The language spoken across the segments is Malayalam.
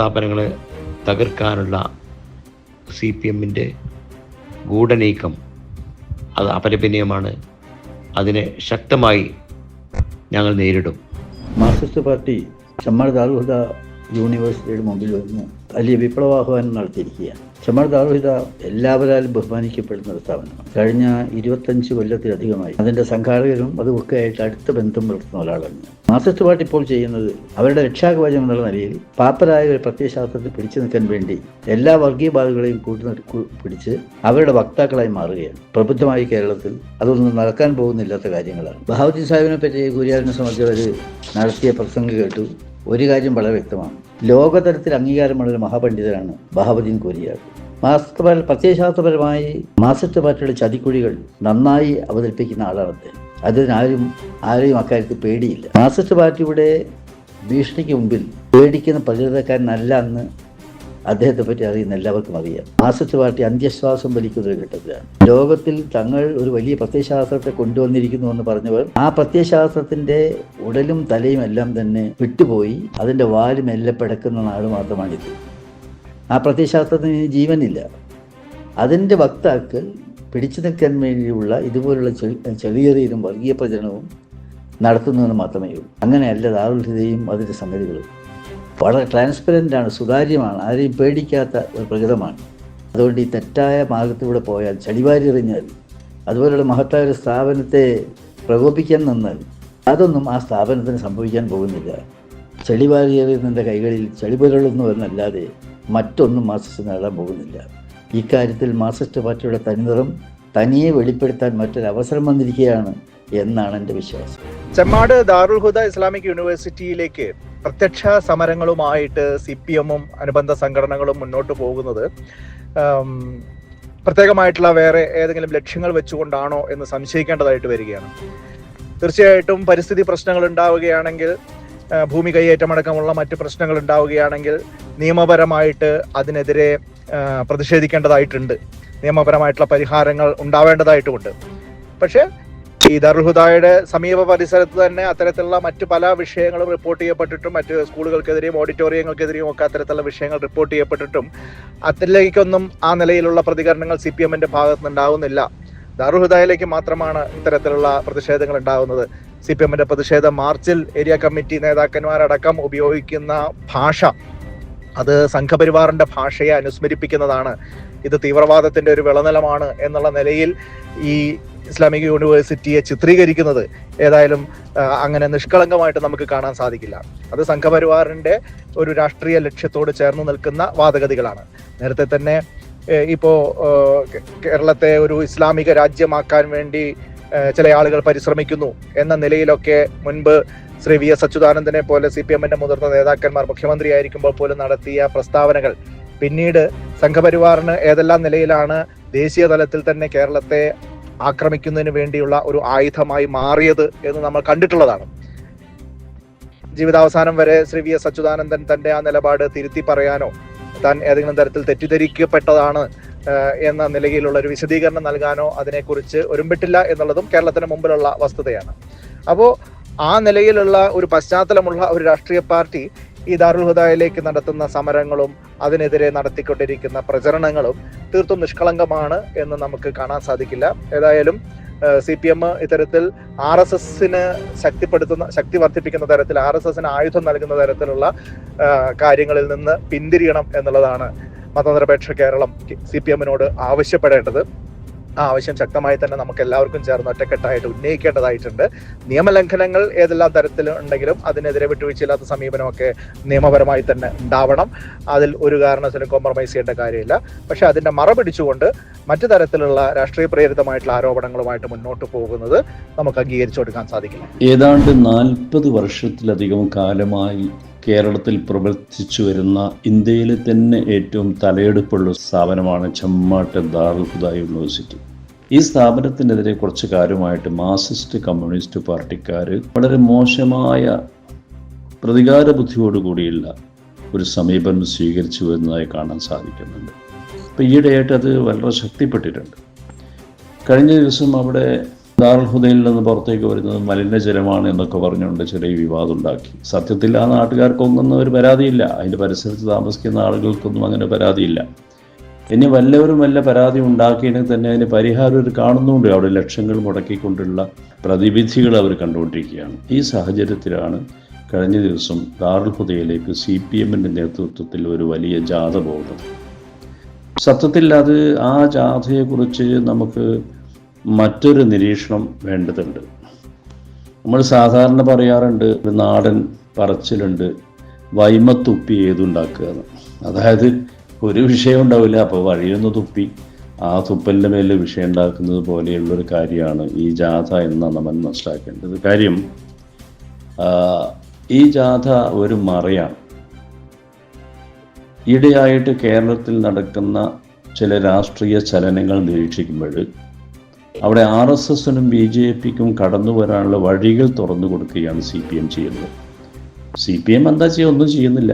സ്ഥാപനങ്ങളെ തകർക്കാനുള്ള സി പി എമ്മിന്റെ ഗൂഢനീക്കം അത് അപലപനീയമാണ്. അതിനെ ശക്തമായി ഞങ്ങൾ നേരിടും. മാർക്സിസ്റ്റ് പാർട്ടി ചെമ്മാട് ദാർഹുദ യൂണിവേഴ്സിറ്റിയുടെ മുമ്പിൽ വന്ന് വലിയ വിപ്ലവാഹ്വാനം നടത്തിയിരിക്കുകയാണ്. ചെമ്മാട് എല്ലാവരാലും ബഹുമാനിക്കപ്പെടുന്ന ഒരു സ്ഥാപനമാണ്. കഴിഞ്ഞ ഇരുപത്തഞ്ച് കൊല്ലത്തിലധികമായി അതിന്റെ സംഘാടകരും അതുമൊക്കെ ആയിട്ട് അടുത്ത ബന്ധം പുലർത്തുന്ന ഒരാളാണ് മാർസിസ്റ്റ് പാർട്ടി ഇപ്പോൾ ചെയ്യുന്നത് അവരുടെ രക്ഷാകവചം എന്നുള്ള നിലയിൽ പാപ്പരായ ഒരു പ്രത്യയശാസ്ത്രത്തിൽ പിടിച്ചു നിൽക്കാൻ വേണ്ടി എല്ലാ വർഗീയ ബാധകളെയും കൂട്ടി പിടിച്ച് അവരുടെ വക്താക്കളായി മാറുകയാണ്. പ്രബുദ്ധമായി കേരളത്തിൽ അതൊന്നും നടക്കാൻ പോകുന്നില്ലാത്ത കാര്യങ്ങളാണ്. ബഹാവുദ്ദീൻ സാഹിബിനെ പറ്റി ഗുരിയാലിനെ സംബന്ധിച്ചവർ നടത്തിയ പ്രസംഗം കേട്ടു. ഒരു കാര്യം വളരെ വ്യക്തമാണ്. ലോകതലത്തിൽ അംഗീകാരമുള്ള ഒരു മഹാപണ്ഡിതനാണ് ബഹാവുദ്ദീൻ കൊരിയാർ. മാസ്കപര പ്രത്യയശാസ്ത്രപരമായി മാസറ്റ് പാർട്ടിയുടെ ചതിക്കുഴികൾ നന്നായി അവതരിപ്പിക്കുന്ന ആളാണ് അദ്ദേഹം. അതിനാരും ആരെയും അക്കാര്യത്തിൽ പേടിയില്ല. മാസറ്റ് പാർട്ടിയുടെ ഭീഷണിക്ക് മുമ്പിൽ പേടിക്കുന്ന പ്രചരിതക്കാരനല്ല എന്ന് അദ്ദേഹത്തെ പറ്റി അറിയുന്ന എല്ലാവർക്കും അറിയാം. മാർക്സിസ്റ്റ് പാർട്ടി അന്ത്യശ്വാസം വലിക്കുന്ന ഒരു ഘട്ടത്തിലാണ്. ലോകത്തിൽ തങ്ങൾ ഒരു വലിയ പ്രത്യയശാസ്ത്രത്തെ കൊണ്ടുവന്നിരിക്കുന്നു എന്ന് പറഞ്ഞവർ ആ പ്രത്യയശാസ്ത്രത്തിന്റെ ഉടലും തലയും എല്ലാം തന്നെ വിട്ടുപോയി അതിന്റെ വാൽ മെല്ലെ പിടക്കുന്ന നാട് മാത്രമാണിത്. ആ പ്രത്യയശാസ്ത്രത്തിന് ജീവനില്ല. അതിന്റെ വക്താക്കൾ പിടിച്ചു നിൽക്കാൻ വേണ്ടിയുള്ള ഇതുപോലുള്ള ചെറിയ വർഗീയ പ്രചരണവും നടത്തുന്നതെന്ന് മാത്രമേ ഉള്ളൂ. അങ്ങനെയല്ല ദാരുൽഹിതയും അതിന്റെ സംഗതികളും. വളരെ ആണ് സുതാര്യമാണ് ആരെയും പേടിക്കാത്ത ഒരു പ്രകൃതമാണ്. അതുകൊണ്ട് ഈ തെറ്റായ മാർഗത്തിലൂടെ പോയാൽ ചളിവാരി എറിഞ്ഞാൽ അതുപോലുള്ള മഹത്തായ ഒരു സ്ഥാപനത്തെ പ്രകോപിക്കാൻ നിന്നാൽ അതൊന്നും ആ സ്ഥാപനത്തിന് സംഭവിക്കാൻ പോകുന്നില്ല. ചെളിവാരി എറിയുന്നതിന്റെ കൈകളിൽ ചെളിപുരളുന്നു എന്നല്ലാതെ മറ്റൊന്നും മാർസിസ്റ്റ് നേടാൻ പോകുന്നില്ല. ഇക്കാര്യത്തിൽ മാർസിസ്റ്റ് പാർട്ടിയുടെ തനിനിറം തനിയെ വെളിപ്പെടുത്താൻ മറ്റൊരവസരം വന്നിരിക്കുകയാണ് എന്നാണ് എന്റെ വിശ്വാസം. ചെമ്മാട് ദാറുൽ ഹുദ ഇസ്ലാമിക് യൂണിവേഴ്സിറ്റിയിലേക്ക് പ്രത്യക്ഷ സമരങ്ങളുമായിട്ട് സി പി എമ്മും അനുബന്ധ സംഘടനകളും മുന്നോട്ട് പോകുന്നത്. പ്രത്യേകമായിട്ടുള്ള വേറെ ഏതെങ്കിലും ലക്ഷ്യങ്ങൾ വെച്ചുകൊണ്ടാണോ എന്ന് സംശയിക്കേണ്ടതായിട്ട് വരികയാണ്. തീർച്ചയായിട്ടും പരിസ്ഥിതി പ്രശ്നങ്ങൾ ഉണ്ടാവുകയാണെങ്കിൽ ഭൂമി കൈയേറ്റമടക്കമുള്ള മറ്റ് പ്രശ്നങ്ങൾ ഉണ്ടാവുകയാണെങ്കിൽ നിയമപരമായിട്ട് അതിനെതിരെ പ്രതിഷേധിക്കേണ്ടതായിട്ടുണ്ട്. നിയമപരമായിട്ടുള്ള പരിഹാരങ്ങൾ ഉണ്ടാവേണ്ടതായിട്ടുമുണ്ട് പക്ഷേ ഈ ദർഹുദായുടെ സമീപ പരിസരത്ത് തന്നെ അത്തരത്തിലുള്ള മറ്റു പല വിഷയങ്ങളും റിപ്പോർട്ട് ചെയ്യപ്പെട്ടിട്ടും മറ്റ് സ്കൂളുകൾക്കെതിരെയും ഓഡിറ്റോറിയങ്ങൾക്കെതിരെയും ഒക്കെ അത്തരത്തിലുള്ള വിഷയങ്ങൾ റിപ്പോർട്ട് ചെയ്യപ്പെട്ടിട്ടും അതിലേക്കൊന്നും ആ നിലയിലുള്ള പ്രതികരണങ്ങൾ സി പി എമ്മിന്റെ ഭാഗത്ത് നിന്നുണ്ടാവുന്നില്ല. ദാറുഹുദായിലേക്ക് മാത്രമാണ് ഇത്തരത്തിലുള്ള പ്രതിഷേധങ്ങൾ ഉണ്ടാകുന്നത് സി പി എമ്മിന്റെ പ്രതിഷേധ മാർച്ചിൽ ഏരിയ കമ്മിറ്റി നേതാക്കന്മാരടക്കം ഉപയോഗിക്കുന്ന ഭാഷ അത് സംഘപരിവാറിന്റെ ഭാഷയെ അനുസ്മരിപ്പിക്കുന്നതാണ്. ഇത് തീവ്രവാദത്തിന്റെ ഒരു വിളനിലമാണ് എന്നുള്ള നിലയിൽ ഈ ഇസ്ലാമിക് യൂണിവേഴ്സിറ്റിയെ ചിത്രീകരിക്കുന്നത് ഏതായാലും അങ്ങനെ നിഷ്കളങ്കമായിട്ട് നമുക്ക് കാണാൻ സാധിക്കില്ല. അത് സംഘപരിവാറിന്റെ ഒരു രാഷ്ട്രീയ ലക്ഷ്യത്തോട് ചേർന്ന് നിൽക്കുന്ന വാദഗതികളാണ്. നേരത്തെ തന്നെ ഇപ്പോൾ ഇപ്പോ കേരളത്തെ ഒരു ഇസ്ലാമിക രാജ്യമാക്കാൻ വേണ്ടി ചില ആളുകൾ പരിശ്രമിക്കുന്നു എന്ന നിലയിലൊക്കെ മുൻപ് ശ്രീ വി എസ് അച്യുതാനന്ദനെ പോലെ സി പി എമ്മിന്റെ മുതിർന്ന നേതാക്കന്മാർ മുഖ്യമന്ത്രിയായിരിക്കുമ്പോൾ പോലും നടത്തിയ പ്രസ്താവനകൾ. പിന്നീട് സംഘപരിവാറിന് ഏതെല്ലാം നിലയിലാണ് ദേശീയ തലത്തിൽ തന്നെ കേരളത്തെ ആക്രമിക്കുന്നതിന് വേണ്ടിയുള്ള ഒരു ആയുധമായി മാറിയത് എന്ന് നമ്മൾ കണ്ടിട്ടുള്ളതാണ്. ജീവിതാവസാനം വരെ ശ്രീ വി എസ് അച്യുതാനന്ദൻ തന്റെ ആ നിലപാട് തിരുത്തി പറയാനോ താൻ ഏതെങ്കിലും തരത്തിൽ തെറ്റിദ്ധരിക്കപ്പെട്ടതാണ് എന്ന നിലയിലുള്ള ഒരു വിശദീകരണം നൽകാനോ അതിനെക്കുറിച്ച് ഒരുമ്പിട്ടില്ല എന്നുള്ളതും കേരളത്തിന് മുമ്പിലുള്ള വസ്തുതയാണ്. അപ്പോൾ ആ നിലയിലുള്ള ഒരു പശ്ചാത്തലമുള്ള ഒരു രാഷ്ട്രീയ പാർട്ടി ഈ ദാറുൽ ഹുദായിലേക്ക് നടത്തുന്ന സമരങ്ങളും അതിനെതിരെ നടത്തിക്കൊണ്ടിരിക്കുന്ന പ്രചരണങ്ങളും തീർത്തും നിഷ്കളങ്കമാണ് എന്ന് നമുക്ക് കാണാൻ സാധിക്കില്ല. ഏതായാലും സി പി എം ഇത്തരത്തിൽ ആർ എസ് എസിന് ശക്തിപ്പെടുത്തുന്ന ശക്തി വർദ്ധിപ്പിക്കുന്ന തരത്തിൽ ആർ എസ് എസിന് ആയുധം നൽകുന്ന തരത്തിലുള്ള കാര്യങ്ങളിൽ നിന്ന് പിന്തിരിയണം എന്നുള്ളതാണ് മതനിരപേക്ഷ കേരളം സി പി എമ്മിനോട് ആവശ്യപ്പെടേണ്ടത്. ആ ആവശ്യം ശക്തമായി തന്നെ നമുക്ക് എല്ലാവർക്കും ചേർന്ന് ഒറ്റക്കെട്ടായിട്ട് ഉന്നയിക്കേണ്ടതായിട്ടുണ്ട്. നിയമലംഘനങ്ങൾ ഏതെല്ലാം തരത്തിൽ ഉണ്ടെങ്കിലും അതിനെതിരെ വിട്ടുവീഴ്ചയില്ലാത്ത സമീപനമൊക്കെ നിയമപരമായി തന്നെ ഉണ്ടാവണം. അതിൽ ഒരു കാരണത്തിലും കോംപ്രമൈസ് ചെയ്യേണ്ട കാര്യമില്ല. പക്ഷെ അതിന്റെ മറപിടിച്ചുകൊണ്ട് മറ്റു തരത്തിലുള്ള രാഷ്ട്രീയ പ്രേരിതമായിട്ടുള്ള ആരോപണങ്ങളുമായിട്ട് മുന്നോട്ട് പോകുന്നത് നമുക്ക് അംഗീകരിച്ചു കൊടുക്കാൻ സാധിക്കില്ല. ഏതാണ്ട് നാൽപ്പത് വർഷത്തിലധികം കാലമായി കേരളത്തിൽ പ്രവർത്തിച്ചു വരുന്ന ഇന്ത്യയിലെ തന്നെ ഏറ്റവും തലയെടുപ്പുള്ള സ്ഥാപനമാണ് ചെമ്മാട്ട് ദാറുൽഹുദ യൂണിവേഴ്സിറ്റി. ഈ സ്ഥാപനത്തിനെതിരെ കുറച്ച് കാര്യമായിട്ട് മാർസിസ്റ്റ് കമ്മ്യൂണിസ്റ്റ് പാർട്ടിക്കാർ വളരെ മോശമായ പ്രതികാര ബുദ്ധിയോടുകൂടിയുള്ള ഒരു സമീപനം സ്വീകരിച്ചു വരുന്നതായി കാണാൻ സാധിക്കുന്നുണ്ട്. അപ്പോൾ ഈയിടെയായിട്ട് അത് വളരെ ശക്തിപ്പെട്ടിട്ടുണ്ട്. കഴിഞ്ഞ ദിവസം അവിടെ ദാർഹുദയിൽ നിന്ന് പുറത്തേക്ക് വരുന്നത് മലിനജലമാണ് എന്നൊക്കെ പറഞ്ഞുകൊണ്ട് ചെറിയ വിവാദം ഉണ്ടാക്കി സത്യത്തിൽ ആ നാട്ടുകാർക്കൊന്നും ഒരു പരാതിയില്ല. അതിന്റെ പരിസരത്ത് താമസിക്കുന്ന ആളുകൾക്കൊന്നും അങ്ങനെ പരാതിയില്ല. ഇനി വല്ലവരും വല്ല പരാതി ഉണ്ടാക്കിയെങ്കിൽ തന്നെ അതിന് പരിഹാരം ഒരു കാണുന്നുണ്ട്. അവിടെ ലക്ഷങ്ങൾ മുടക്കിക്കൊണ്ടുള്ള പ്രതിവിധികൾ അവർ കണ്ടുകൊണ്ടിരിക്കുകയാണ്. ഈ സാഹചര്യത്തിലാണ് കഴിഞ്ഞ ദിവസം ദാറുൽ ഹുദയിലേക്ക് സി പി എമ്മിന്റെ നേതൃത്വത്തിൽ ഒരു വലിയ ജാഥ പോകുന്നത്. സത്യത്തിൽ അത് ആ ജാഥയെക്കുറിച്ച് നമുക്ക് മറ്റൊരു നിരീക്ഷണം വേണ്ടതുണ്ട്. നമ്മൾ സാധാരണ പറയാറുണ്ട് ഒരു നാടൻ പറച്ചിലുണ്ട് വൈമത്തുപ്പി ഏതുണ്ടാക്കുക അതായത് ഒരു വിഷയം ഉണ്ടാവില്ല അപ്പോൾ വഴിയൊന്ന് തുപ്പി ആ തുപ്പലിന്റെ മേലെ വിഷയം ഉണ്ടാക്കുന്നത് പോലെയുള്ളൊരു കാര്യമാണ് ഈ ജാഥ എന്ന് നമ്മൾ മനസ്സിലാക്കേണ്ടത്. കാര്യം ഈ ജാഥ ഒരു മറയാണ്. ഈയിടെയായിട്ട് കേരളത്തിൽ നടക്കുന്ന ചില രാഷ്ട്രീയ ചലനങ്ങൾ നിരീക്ഷിക്കുമ്പോൾ അവിടെ ആർ എസ് എസിനും ബി ജെ പിക്കും കടന്നു വരാനുള്ള വഴികൾ തുറന്നു കൊടുക്കുകയാണ് സി പി എം ചെയ്യുന്നത്. സി പി എം എന്താ ചെയ്യുക? ഒന്നും ചെയ്യുന്നില്ല.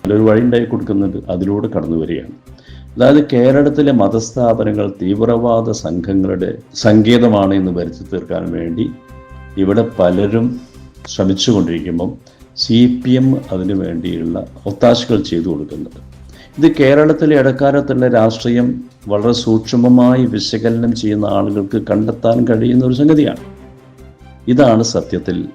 നല്ലൊരു വഴി ഉണ്ടായി കൊടുക്കുന്നുണ്ട് അതിലൂടെ കടന്നു വരികയാണ്. അതായത് കേരളത്തിലെ മതസ്ഥാപനങ്ങൾ തീവ്രവാദ സംഘങ്ങളുടെ സങ്കേതമാണ് എന്ന് വരുത്തി തീർക്കാൻ വേണ്ടി ഇവിടെ പലരും ശ്രമിച്ചുകൊണ്ടിരിക്കുമ്പം സി പി എം അതിനു വേണ്ടിയുള്ള ഒത്താശകൾ ചെയ്തു കൊടുക്കുന്നുണ്ട്. ഇത് കേരളത്തിലെ ഇടക്കാലത്തുള്ള രാഷ്ട്രീയം വളരെ സൂക്ഷ്മമായി വിശകലനം ചെയ്യുന്ന ആളുകൾക്ക് കണ്ടെത്താൻ കഴിയുന്ന ഒരു സംഗതിയാണ്. ഇതാണ് സത്യത്തിൽ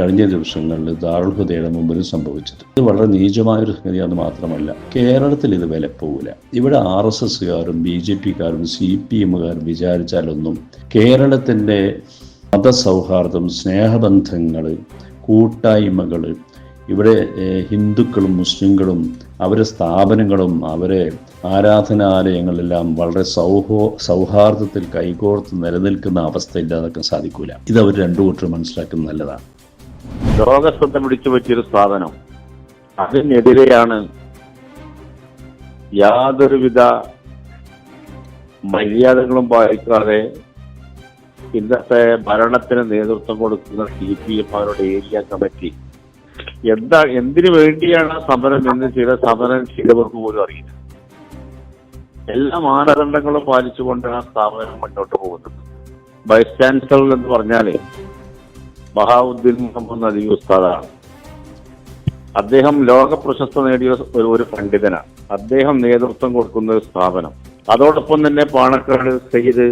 കഴിഞ്ഞ ദിവസങ്ങളിൽ ദാറുൽഹുദയുടെ മുമ്പിൽ സംഭവിച്ചത്. ഇത് വളരെ നീചമായൊരു സംഗതിയാണ് മാത്രമല്ല കേരളത്തിൽ ഇത് വിലപ്പോവില്ല ഇവിടെ ആർ എസ് എസ്സുകാരും ബി ജെ പിക്കാരും സി പി എമ്മുകാരും വിചാരിച്ചാലൊന്നും കേരളത്തിന്റെ മതസൗഹാർദ്ദം സ്നേഹബന്ധങ്ങൾ കൂട്ടായ്മകൾ ഇവിടെ ഹിന്ദുക്കളും മുസ്ലിങ്ങളും അവരെ സ്ഥാപനങ്ങളും അവരെ ആരാധനാലയങ്ങളെല്ലാം വളരെ സൗഹോ സൗഹാർദ്ദത്തിൽ കൈകോർത്ത് നിലനിൽക്കുന്ന അവസ്ഥ ഇല്ലാതാക്കാൻ സാധിക്കൂല. ഇത് അവർ രണ്ടു കൂട്ടർ മനസ്സിലാക്കുന്നത് നല്ലതാണ്. ലോകശ്രദ്ധ പിടിച്ചു പറ്റിയൊരു സ്ഥാപനം. അതിനെതിരെയാണ് യാതൊരുവിധ മര്യാദകളും പാലിക്കാതെ ഇന്നത്തെ ഭരണത്തിന് നേതൃത്വം കൊടുക്കുന്ന സി പി എം അവരുടെ ഏരിയ കമ്മിറ്റി എന്താ എന്തിനു വേണ്ടിയാണ് സമരം എന്ന് ചില സമരം ചെയ്തവർക്ക് പോലും അറിയില്ല. എല്ലാ മാനദണ്ഡങ്ങളും പാലിച്ചുകൊണ്ടാണ് ആ സ്ഥാപനം മുന്നോട്ട് പോകുന്നത്. വൈസ് ചാൻസലർ എന്ന് പറഞ്ഞാൽ ബഹാവുദ്ദീൻ മുഹമ്മദ് നദീ ഉസ്താദാണ്. അദ്ദേഹം ലോക പ്രശസ്ത നേടിയ ഒരു പണ്ഡിതനാണ്. അദ്ദേഹം നേതൃത്വം കൊടുക്കുന്ന ഒരു സ്ഥാപനം. അതോടൊപ്പം തന്നെ പാണക്കാട് സയ്യിദ്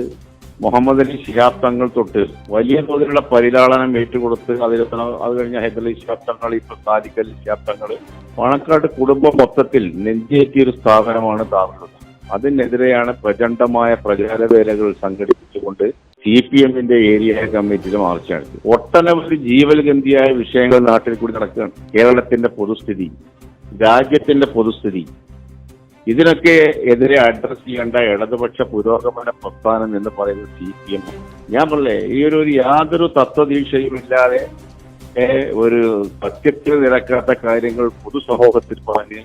മുഹമ്മദ് അലി ശിഹാബ് തങ്ങൾ തൊട്ട് വലിയ തോതിലുള്ള പരിലാളനം ഏറ്റുകൊടുത്ത് അതിൽ അത് കഴിഞ്ഞ ഹൈദരലി ശിഹാബ് തങ്ങൾ ഇപ്പൊ സാദിഖ് അലി ശിഹാബ് തങ്ങൾ പണക്കാട് കുടുംബം മൊത്തത്തിൽ നെഞ്ചേറ്റിയ ഒരു സ്ഥാപനമാണ് താറുള്ളത് അതിനെതിരെയാണ് പ്രചണ്ഡമായ പ്രചാരവേലകൾ സംഘടിപ്പിച്ചുകൊണ്ട് സി പി എമ്മിന്റെ ഏരിയ കമ്മിറ്റിയിൽ മാർച്ച് നടത്തി ഒട്ടനവധി ജീവൽഗന്ധിയായ വിഷയങ്ങൾ നാട്ടിൽ കൂടി നടക്കുകയാണ്. കേരളത്തിന്റെ പൊതുസ്ഥിതി രാജ്യത്തിന്റെ പൊതുസ്ഥിതി ഇതിനൊക്കെ എതിരെ അഡ്രസ് ചെയ്യേണ്ട ഇടതുപക്ഷ പുരോഗമന പ്രസ്ഥാനം എന്ന് പറയുന്നത് സി പി എം ഞാൻ പറഞ്ഞേ ഈ ഒരു ഒരു യാതൊരു തത്വദീക്ഷയും ഇല്ലാതെ ഒരു സത്യത്തിൽ നിരക്കാത്ത കാര്യങ്ങൾ പൊതുസമൂഹത്തിൽ പറഞ്ഞ്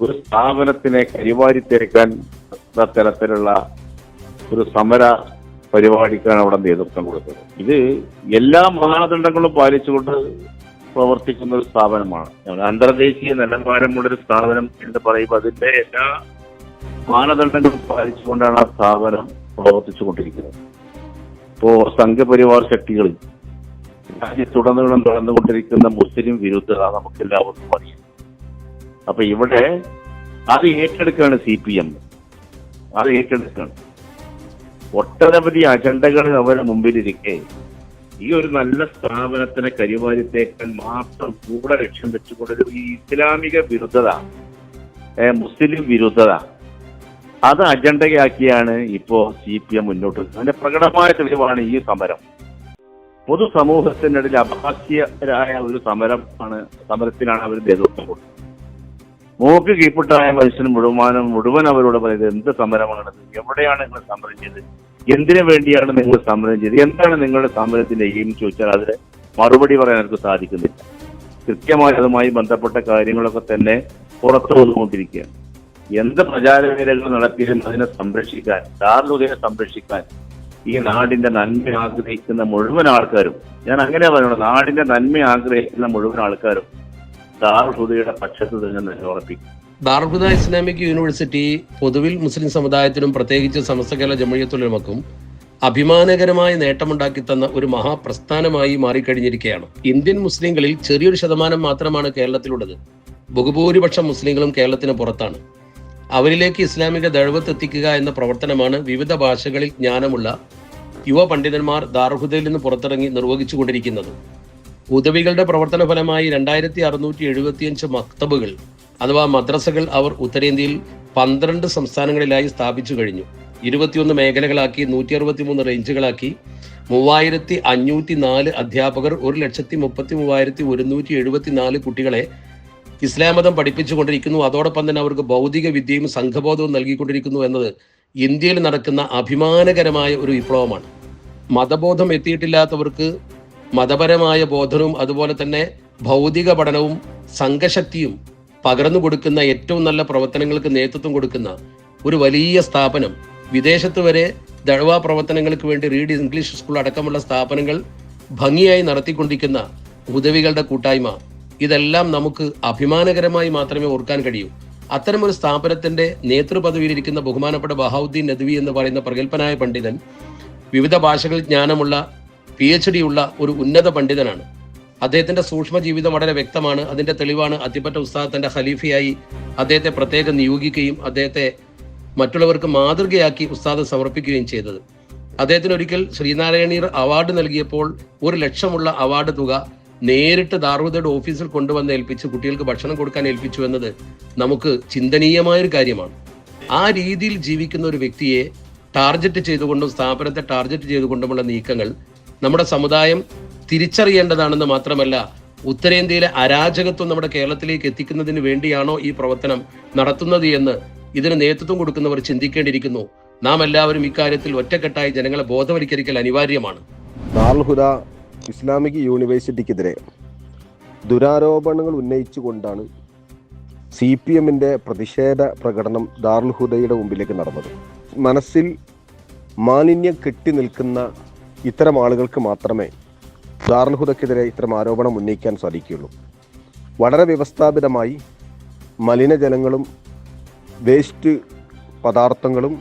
ഒരു സ്ഥാപനത്തിനെ കരിവാരിത്തേക്കാൻ തരത്തിലുള്ള ഒരു സമര പരിപാടിക്കാണ് അവിടെ നേതൃത്വം കൊടുത്തത്. ഇത് എല്ലാ മാനദണ്ഡങ്ങളും പാലിച്ചുകൊണ്ട് പ്രവർത്തിക്കുന്ന ഒരു സ്ഥാപനമാണ്. അന്തർദേശീയ നിലവാരമുള്ള ഒരു സ്ഥാപനം എന്ന് പറയുമ്പോൾ അതിന്റെ എല്ലാ മാനദണ്ഡങ്ങളും പാലിച്ചുകൊണ്ടാണ് ആ സ്ഥാപനം പ്രവർത്തിച്ചുകൊണ്ടിരിക്കുന്നത്. ഇപ്പോ സംഘപരിവാർ ശക്തികൾ രാജ്യത്തുടനീളം നടന്നുകൊണ്ടിരിക്കുന്ന മുസ്ലിം വിരുദ്ധത നമുക്ക് എല്ലാവർക്കും അറിയാം. അപ്പൊ ഇവിടെ അത് ഏറ്റെടുക്കുകയാണ് സി പി എം. അത് ഏറ്റെടുക്കുകയാണ്. ഒട്ടനവധി അജണ്ടകൾ അവരുടെ മുമ്പിലിരിക്കെ ഈ ഒരു നല്ല സ്ഥാപനത്തിനെ കരിവാരിത്തേക്കാൻ മാത്രം കൂടെ ലക്ഷ്യം വെച്ചുകൊണ്ടൊരു ഈ ഇസ്ലാമിക വിരുദ്ധത മുസ്ലിം വിരുദ്ധത അത് അജണ്ടയാക്കിയാണ് ഇപ്പോ സി പി എം മുന്നോട്ട്. അതിന്റെ പ്രകടമായ തെളിവാണ് ഈ സമരം. പൊതുസമൂഹത്തിനിടയിൽ അപഹാസ്യരായ ഒരു സമരം ആണ് സമരത്തിനാണ് അവർ നേതൃത്വം കൊടുത്തത്. മൂക്ക് കീഴ്പ്പെട്ടായ മനുഷ്യൻ മുഴുവനും മുഴുവൻ അവരോട് പറയുന്നത് എന്ത് സമരമാണ് എവിടെയാണ് നിങ്ങൾ സമരം ചെയ്തത്? എന്തിനു വേണ്ടിയാണ് നിങ്ങൾ സമരം ചെയ്തത്? എന്താണ് നിങ്ങളുടെ സമരത്തിന്റെ എയിം ചോദിച്ചാൽ അതിന് മറുപടി പറയാൻ എനിക്ക് സാധിക്കുന്നില്ല. കൃത്യമായി അതുമായി ബന്ധപ്പെട്ട കാര്യങ്ങളൊക്കെ തന്നെ പുറത്തു വന്നുകൊണ്ടിരിക്കുകയാണ്. എന്ത് പ്രചാരവേലകൾ നടത്തിയാലും അതിനെ സംരക്ഷിക്കാൻ ദാർലുദയെ സംരക്ഷിക്കാൻ ഈ നാടിന്റെ നന്മ ആഗ്രഹിക്കുന്ന മുഴുവൻ ആൾക്കാരും ഞാൻ അങ്ങനെ പറയുന്നത് നാടിന്റെ നന്മ ആഗ്രഹിക്കുന്ന മുഴുവൻ ആൾക്കാരും ദാർഹുദയുടെ പക്ഷത്ത് തന്നെ നിലയുറപ്പിക്കും. ദാർഹുദ ഇസ്ലാമിക് യൂണിവേഴ്സിറ്റി പൊതുവിൽ മുസ്ലിം സമുദായത്തിനും പ്രത്യേകിച്ച് സമസ്ത കേരള ജമഴിയത്തുലമക്കും അഭിമാനകരമായ നേട്ടമുണ്ടാക്കി തന്ന ഒരു മഹാപ്രസ്ഥാനമായി മാറിക്കഴിഞ്ഞിരിക്കുകയാണ്. ഇന്ത്യൻ മുസ്ലിങ്ങളിൽ ചെറിയൊരു ശതമാനം മാത്രമാണ് കേരളത്തിലുള്ളത്. ബഹുഭൂരിപക്ഷം മുസ്ലിങ്ങളും കേരളത്തിന് പുറത്താണ്. അവരിലേക്ക് ഇസ്ലാമിക ദഴവത്ത് എത്തിക്കുക എന്ന പ്രവർത്തനമാണ് വിവിധ ഭാഷകളിൽ ജ്ഞാനമുള്ള യുവ പണ്ഡിതന്മാർ ദാർഹുദയിൽ നിന്ന് പുറത്തിറങ്ങി നിർവഹിച്ചുകൊണ്ടിരിക്കുന്നത്. ഉദവികളുടെ പ്രവർത്തന ഫലമായി രണ്ടായിരത്തി അറുന്നൂറ്റി എഴുപത്തിയഞ്ച് മക്തബുകൾ അഥവാ മദ്രസകൾ അവർ ഉത്തരേന്ത്യയിൽ പന്ത്രണ്ട് സംസ്ഥാനങ്ങളിലായി സ്ഥാപിച്ചു കഴിഞ്ഞു. ഇരുപത്തിയൊന്ന് മേഖലകളാക്കി നൂറ്റി അറുപത്തിമൂന്ന് റേഞ്ചുകളാക്കി. മൂവായിരത്തി അഞ്ഞൂറ്റി നാല് അധ്യാപകർ ഒരു ലക്ഷത്തി മുപ്പത്തി മൂവായിരത്തി ഒരുന്നൂറ്റി എഴുപത്തി നാല് കുട്ടികളെ ഇസ്ലാം മതം പഠിപ്പിച്ചുകൊണ്ടിരിക്കുന്നു. അതോടൊപ്പം തന്നെ അവർക്ക് ഭൗതിക വിദ്യയും സംഘബോധവും നൽകിക്കൊണ്ടിരിക്കുന്നു എന്നത് ഇന്ത്യയിൽ നടക്കുന്ന അഭിമാനകരമായ ഒരു വിപ്ലവമാണ്. മതബോധം എത്തിയിട്ടില്ലാത്തവർക്ക് മതപരമായ ബോധനവും അതുപോലെ തന്നെ ഭൗതിക പഠനവും സംഘശക്തിയും പകർന്നു കൊടുക്കുന്ന ഏറ്റവും നല്ല പ്രവർത്തനങ്ങൾക്ക് നേതൃത്വം കൊടുക്കുന്ന ഒരു വലിയ സ്ഥാപനം. വിദേശത്ത് വരെ ദഴവ പ്രവർത്തനങ്ങൾക്ക് വേണ്ടി റീഡ് ഇംഗ്ലീഷ് സ്കൂൾ അടക്കമുള്ള സ്ഥാപനങ്ങൾ ഭംഗിയായി നടത്തിക്കൊണ്ടിരിക്കുന്ന ഉദവികളുടെ കൂട്ടായ്മ. ഇതെല്ലാം നമുക്ക് അഭിമാനകരമായി മാത്രമേ ഓർക്കാൻ കഴിയൂ. അത്തരമൊരു സ്ഥാപനത്തിന്റെ നേതൃപദവിയിലിരിക്കുന്ന ബഹുമാനപ്പെട്ട ബഹാവുദ്ദീൻ നദ്വി എന്ന് പറയുന്ന പ്രഗത്ഭനായ പണ്ഡിതൻ വിവിധ ഭാഷകളിൽ ജ്ഞാനമുള്ള പി എച്ച് ഡി ഉള്ള ഒരു ഉന്നത പണ്ഡിതനാണ്. അദ്ദേഹത്തിന്റെ സൂക്ഷ്മ ജീവിതം വളരെ വ്യക്തമാണ്. അതിന്റെ തെളിവാണ് അത്തിപ്പറ്റ ഉസ്താദ് തന്റെ ഖലീഫയായി അദ്ദേഹത്തെ പ്രത്യേകം നിയോഗിക്കുകയും അദ്ദേഹത്തെ മറ്റുള്ളവർക്ക് മാതൃകയാക്കി ഉസ്താദ് സമർപ്പിക്കുകയും ചെയ്തത്. അദ്ദേഹത്തിന് ഒരിക്കൽ ശ്രീനാരായണീർ അവാർഡ് നൽകിയപ്പോൾ ഒരു ലക്ഷമുള്ള അവാർഡ് തുക നേരിട്ട് ദാർവുദയുടെ ഓഫീസിൽ കൊണ്ടുവന്ന് ഏൽപ്പിച്ച് കുട്ടികൾക്ക് ഭക്ഷണം കൊടുക്കാൻ ഏൽപ്പിച്ചു എന്നത് നമുക്ക് ചിന്തനീയമായ ഒരു കാര്യമാണ്. ആ രീതിയിൽ ജീവിക്കുന്ന ഒരു വ്യക്തിയെ ടാർഗറ്റ് ചെയ്തുകൊണ്ടും സ്ഥാപനത്തെ ടാർഗറ്റ് ചെയ്തുകൊണ്ടുമുള്ള നീക്കങ്ങൾ നമ്മുടെ സമുദായം തിരിച്ചറിയേണ്ടതാണെന്ന് മാത്രമല്ല ഉത്തരേന്ത്യയിലെ അരാജകത്വം നമ്മുടെ കേരളത്തിലേക്ക് എത്തിക്കുന്നതിന് വേണ്ടിയാണോ ഈ പ്രവർത്തനം നടത്തുന്നത് എന്ന് ഇതിന് നേതൃത്വം കൊടുക്കുന്നവർ ചിന്തിക്കേണ്ടിയിരിക്കുന്നു. നാം എല്ലാവരും ഇക്കാര്യത്തിൽ ഒറ്റക്കെട്ടായി ജനങ്ങളെ ബോധവൽക്കരിക്കൽ അനിവാര്യമാണ്. ഇസ്ലാമിക് യൂണിവേഴ്സിറ്റിക്കെതിരെ ദുരാരോപണങ്ങൾ ഉന്നയിച്ചുകൊണ്ടാണ് സി പി എമ്മിന്റെ പ്രതിഷേധ പ്രകടനം ദാർൽഹുദയുടെ മുമ്പിലേക്ക് നടന്നത്. മനസ്സിൽ മാലിന്യം കെട്ടി നിൽക്കുന്ന ഇത്തരം ആളുകൾക്ക് മാത്രമേ ദാർൽഹുദക്കെതിരെ ഇത്തരം ആരോപണം ഉന്നയിക്കാൻ സാധിക്കുകയുള്ളൂ. വളരെ വ്യവസ്ഥാപിതമായി മലിനജലങ്ങളും വേസ്റ്റ് പദാർത്ഥങ്ങളും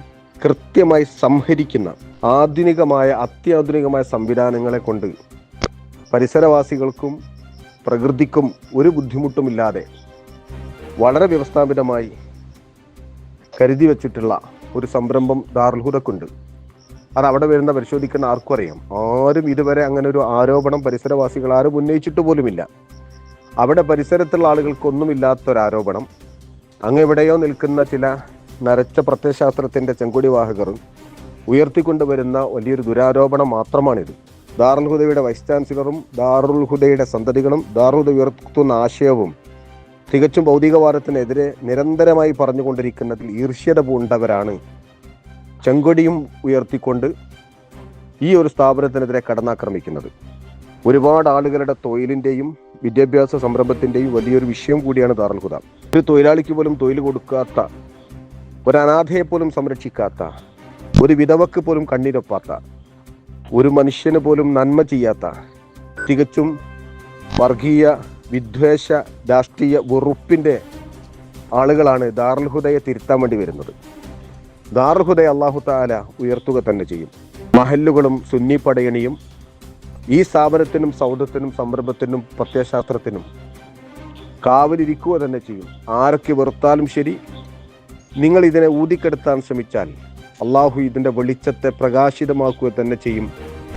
കൃത്യമായി സംഹരിക്കുന്ന ആധുനികമായ അത്യാധുനികമായ സംവിധാനങ്ങളെ കൊണ്ട് പരിസരവാസികൾക്കും പ്രകൃതിക്കും ഒരു ബുദ്ധിമുട്ടുമില്ലാതെ വളരെ വ്യവസ്ഥാപിതമായി കരുതി വച്ചിട്ടുള്ള ഒരു സംരംഭം ദാർൽഹുദക്കുണ്ട് അത് അവിടെ വരുന്ന പരിശോധിക്കുന്ന ആർക്കും അറിയാം. ആരും ഇതുവരെ അങ്ങനെ ഒരു ആരോപണം പരിസരവാസികൾ ആരും ഉന്നയിച്ചിട്ട് പോലുമില്ല. അവിടെ പരിസരത്തുള്ള ആളുകൾക്കൊന്നും ഒരു ആരോപണം അങ്ങ് എവിടെയോ നിൽക്കുന്ന ചില നരച്ച പ്രത്യയശാസ്ത്രത്തിന്റെ ചെങ്കുടി വാഹകറും ഉയർത്തിക്കൊണ്ടുവരുന്ന വലിയൊരു ദുരാരോപണം മാത്രമാണിത്. ദാറുൽ ഹുദയുടെ വൈസ് ചാൻസലറും ദാറുൽ ഹുദയുടെ സന്തതികളും ദാറുൽ ഉയർത്തുന്ന ആശയവും തികച്ചും ഭൗതികവാദത്തിനെതിരെ നിരന്തരമായി പറഞ്ഞുകൊണ്ടിരിക്കുന്നതിൽ ഈർഷ്യത പൂണ്ടവരാണ് ചെങ്കൊടിയും ഉയർത്തിക്കൊണ്ട് ഈ ഒരു സ്ഥാപനത്തിനെതിരെ കടന്നാക്രമിക്കുന്നത്. ഒരുപാട് ആളുകളുടെ തൊഴിലിന്റെയും വിദ്യാഭ്യാസ സംരംഭത്തിന്റെയും വലിയൊരു വിഷയം കൂടിയാണ് ദാറുൽ ഹുദ. ഒരു തൊഴിലാളിക്ക് പോലും തൊഴിൽ കൊടുക്കാത്ത ഒരു അനാഥയെ പോലും സംരക്ഷിക്കാത്ത ഒരു വിധവക്ക് പോലും കണ്ണീരൊപ്പാത്ത ഒരു മനുഷ്യന് പോലും നന്മ ചെയ്യാത്ത തികച്ചും വർഗീയ വിദ്വേഷ രാഷ്ട്രീയ വെറുപ്പിന്റെ ആളുകളാണ് ദാറുൽഹുദയെ തിരുത്താൻ വേണ്ടി വരുന്നത്. ദാറുൽഹുദയെ അള്ളാഹു താല ഉയർത്തുക തന്നെ ചെയ്യും. മഹല്ലുകളും സുന്നി പടയണിയും ഈ സ്ഥാപനത്തിനും സൗദത്തിനും സംരംഭത്തിനും പ്രത്യയശാസ്ത്രത്തിനും കാവലിരിക്കുക തന്നെ ചെയ്യും. ആരൊക്കെ വെറുത്താലും ശരി നിങ്ങൾ ഇതിനെ ഊതിക്കെടുത്താൻ ശ്രമിച്ചാൽ അള്ളാഹു ഇതിന്റെ വെളിച്ചത്തെ പ്രകാശിതമാക്കുക തന്നെ ചെയ്യും.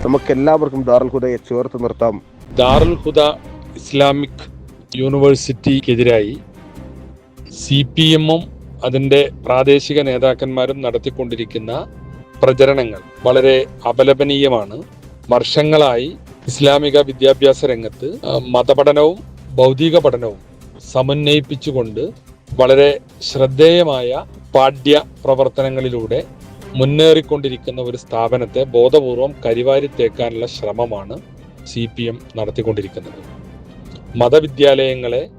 നമുക്കെല്ലാവർക്കും ദാറുൽ ഹുദയെ ചേർത്ത് നിർത്താം. ദാറുൽ ഹുദ ഇസ്ലാമിക് യൂണിവേഴ്സിറ്റിക്കെതിരായി സി പി എമ്മും അതിന്റെ പ്രാദേശിക നേതാക്കന്മാരും നടത്തിക്കൊണ്ടിരിക്കുന്ന പ്രചരണങ്ങൾ വളരെ അപലപനീയമാണ്. വർഷങ്ങളായി ഇസ്ലാമിക വിദ്യാഭ്യാസ രംഗത്ത് മതപഠനവും ഭൗതിക പഠനവും സമന്വയിപ്പിച്ചുകൊണ്ട് വളരെ ശ്രദ്ധേയമായ പാഠ്യ പ്രവർത്തനങ്ങളിലൂടെ മുന്നേറിക്കൊണ്ടിരിക്കുന്ന ഒരു സ്ഥാപനത്തെ ബോധപൂർവം കരിവാരി തേക്കാനുള്ള ശ്രമമാണ് സി പി എം നടത്തിക്കൊണ്ടിരിക്കുന്നത്. മതവിദ്യാലയങ്ങളെ